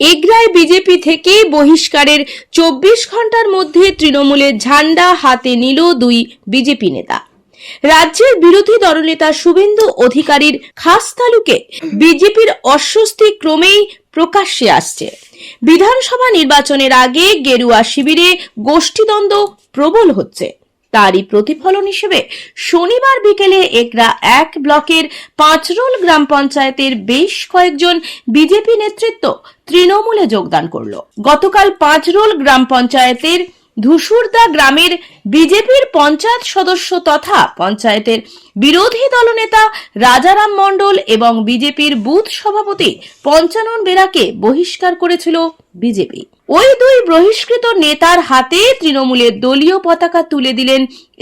এগরায় BJP থেকে বহিষ্কারের চব্বিশ ঘণ্টার মধ্যে তৃণমূলের ঝান্ডা হাতে নিল দুই বিজেপি নেতা। রাজ্যের বিরোধী দলনেতা শুভেন্দু অধিকারীর খাস তালুকে বিজেপির অস্বস্তি ক্রমেই প্রকাশ্যে আসছে। বিধানসভা নির্বাচনের আগে গেরুয়া শিবিরে গোষ্ঠীদ্বন্দ্ব প্রবল হচ্ছে। তারই প্রতিফলন হিসেবে শনিবার বিকেলে একরা এক ব্লকের পাঁচরোল গ্রাম পঞ্চায়েতের বেশ কয়েকজন বিজেপি নেতৃত্ব তৃণমূলে যোগদান করল। গতকাল পাঁচরোল গ্রাম পঞ্চায়েতের ধুসুরদা গ্রামের বিজেপির পঞ্চায়েত সদস্য তথা পঞ্চায়েতের বিরোধী দলনেতা রাজারাম মণ্ডল এবং বিজেপির বুথ সভাপতি পঞ্চানন বেরাকে বহিষ্কার করেছিল বিজেপি। ওই দুই বহিষ্কৃত নেতার হাতে তৃণমূলের দলীয় পতাকা তুলে দিলেন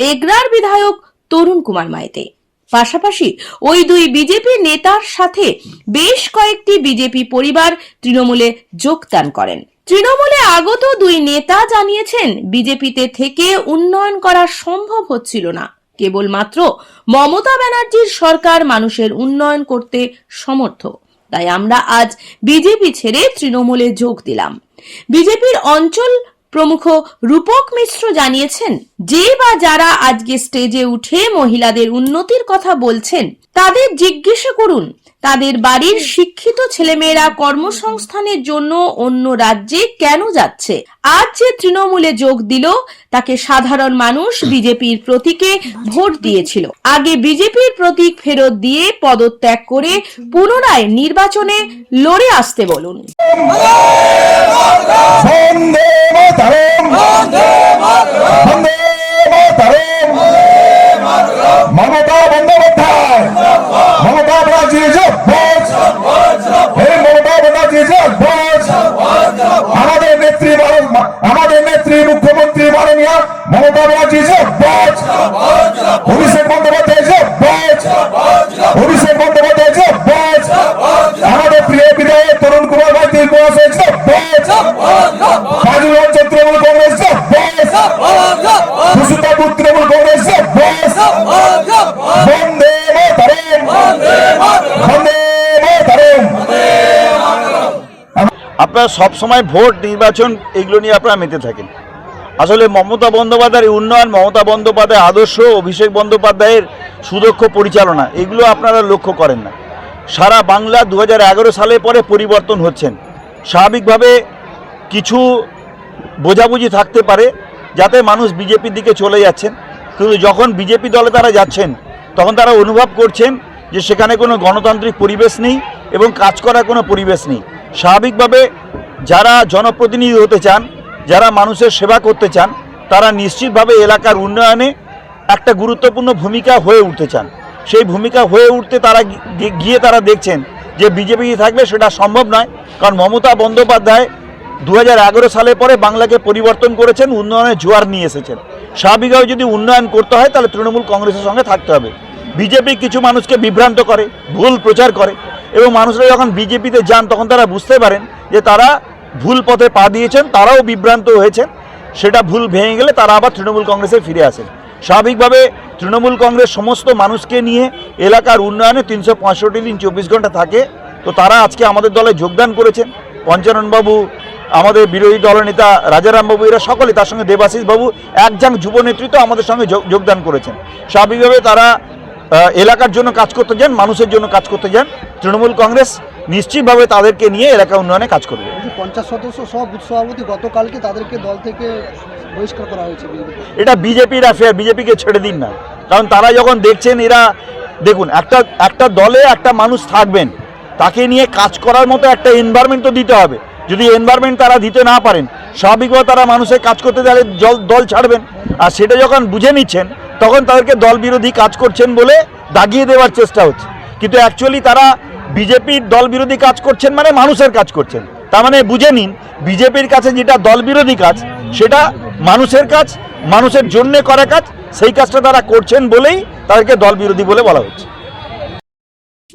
এগরার বিধায়ক তরুণ কুমার মাইতে। পাশাপাশি ওই দুই বিজেপি নেতার সাথে বেশ কয়েকটি বিজেপি পরিবার তৃণমূলে যোগদান করেন। তৃণমূলে আগত দুই নেতা জানিয়েছেন, বিজেপিতে থেকে উন্নয়ন করা সম্ভব হচ্ছিল না। কেবলমাত্র মমতা ব্যানার্জির সরকার মানুষের উন্নয়ন করতে সমর্থ। তাই আমরা আজ বিজেপি ছেড়ে তৃণমূলে যোগ দিলাম। বিজেপির অঞ্চল প্রমুখ রূপক মিশ্র জানিয়েছেন, যে বা যারা আজকে স্টেজে উঠে মহিলাদের উন্নতির কথা বলছেন, তাদের জিজ্ঞাসা করুন তাদের বাড়ির শিক্ষিত ছেলেমেয়েরা কর্মসংস্থানের জন্য অন্য রাজ্যে কেন যাচ্ছে? আজ যে তৃণমূলে যোগ দিল, তাকে সাধারণ মানুষ বিজেপির প্রতীকে ভোট দিয়েছিল। আগে বিজেপির প্রতীক ফেরত দিয়ে পদত্যাগ করে পুনরায় নির্বাচনে লড়ে আসতে বলুন। মমতা নেত্রী মুখ্যমন্ত্রী মাননীয় মমতা ব্যানার্জি জব্বজ অভিষেক বন্দ্যোপাধ্যায় জব্বজ অভিষেক বন্দ্যোপাধ্যায় জব্বজ আমাদের প্রিয় বিধায়ক তরুণ কুমার মাইতি মহাশয় তৃণমূল কংগ্রেস জব্বজ তৃণমূল কংগ্রেস আপনারা সব সময় ভোট, নির্বাচন, এগুলো নিয়ে আপনারা মেতে থাকেন। আসলে মমতা বন্দ্যোপাধ্যায়ের উন্নয়ন, মমতা বন্দ্যোপাধ্যায়ের আদর্শ, অভিষেক বন্দ্যোপাধ্যায়ের সুদক্ষ পরিচালনা, এগুলো আপনারা লক্ষ্য করেন না। সারা বাংলা দু হাজার এগারো সালে পরে পরিবর্তন হচ্ছেন। স্বাভাবিকভাবে কিছু বোঝাবুঝি থাকতে পারে, যাতে মানুষ বিজেপির দিকে চলে যাচ্ছেন। কিন্তু যখন বিজেপি দলে তারা যাচ্ছেন, তখন তারা অনুভব করছেন যে সেখানে কোনো গণতান্ত্রিক পরিবেশ নেই এবং কাজ করার কোনো পরিবেশ নেই। স্বাভাবিকভাবে যারা জনপ্রতিনিধি হতে চান যারা মানুষের সেবা করতে চান, তারা নিশ্চিতভাবে এলাকার উন্নয়নে একটা গুরুত্বপূর্ণ ভূমিকা হয়ে উঠতে চান। সেই ভূমিকা হয়ে উঠতে তারা গিয়ে তারা দেখছেন যে বিজেপি থাকবে সেটা সম্ভব নয়, কারণ মমতা বন্দ্যোপাধ্যায় দু হাজার এগারো সালে পরে বাংলাকে পরিবর্তন করেছেন উন্নয়নের জোয়ার নিয়ে এসেছেন। স্বাভাবিকভাবে যদি উন্নয়ন করতে হয়, তাহলে তৃণমূল কংগ্রেসের সঙ্গে থাকতে হবে। বিজেপি কিছু মানুষকে বিভ্রান্ত করে, ভুল প্রচার করে, এবং মানুষরা যখন বিজেপিতে যান, তখন তারা বুঝতে পারেন যে তারা ভুল পথে পা দিয়েছেন, তারাও বিভ্রান্ত হয়েছেন। সেটা ভুল ভেঙে গেলে তারা আবার তৃণমূল কংগ্রেসে ফিরে আসেন। স্বাভাবিকভাবে তৃণমূল কংগ্রেস সমস্ত মানুষকে নিয়ে এলাকার উন্নয়নে তিনশো পঁয়ষট্টি দিন চব্বিশ ঘণ্টা থাকে। তো তারা আজকে আমাদের দলে যোগদান করেছেন। পঞ্চাননবাবু, আমাদের বিরোধী দলনেতা রাজারামবাবু, এরা সকলে তার সঙ্গে দেবাশিস বাবু একজন যুব নেতৃত্ব আমাদের সঙ্গে যোগ- যোগদান করেছেন। স্বাভাবিকভাবে তারা এলাকার জন্য কাজ করতে যান, মানুষের জন্য কাজ করতে যান। তৃণমূল কংগ্রেস নিশ্চিতভাবে তাদেরকে নিয়ে এলাকা উন্নয়নে কাজ করবে। পঞ্চাশ সদস্য সহ বুথ সভাপতি গতকালকে তাদেরকে দল থেকে বহিষ্কার করা হয়েছে এটা বিজেপির অ্যাফেয়ার বিজেপিকে ছেড়ে দিন না। কারণ তারা যখন দেখছেন এরা দেখুন একটা একটা দলে একটা মানুষ থাকবেন তাকে নিয়ে কাজ করার মতো একটা এনভায়রনমেন্ট তো দিতে হবে। যদি এনভায়রনমেন্ট তারা দিতে না পারেন স্বাভাবিকভাবে তারা মানুষের কাজ করতে গেলে জল দল ছাড়বেন। আর সেটা যখন বুঝে নিচ্ছেন তখন তাদেরকে দল বিরোধী কাজ করছেন বলে দাগিয়ে দেওয়ার চেষ্টা হচ্ছে। কিন্তু অ্যাকচুয়ালি তারা বিজেপির দল বিরোধী কাজ করছেন মানে মানুষের কাজ করছেন। তার মানে বুঝে নিন, বিজেপির কাছে যেটা দল বিরোধী কাজ, সেটা মানুষের কাজ, মানুষের জন্যে করা কাজ, সেই কাজটা তারা করছেন বলেই তাদেরকে দল বিরোধী বলে বলা হচ্ছে।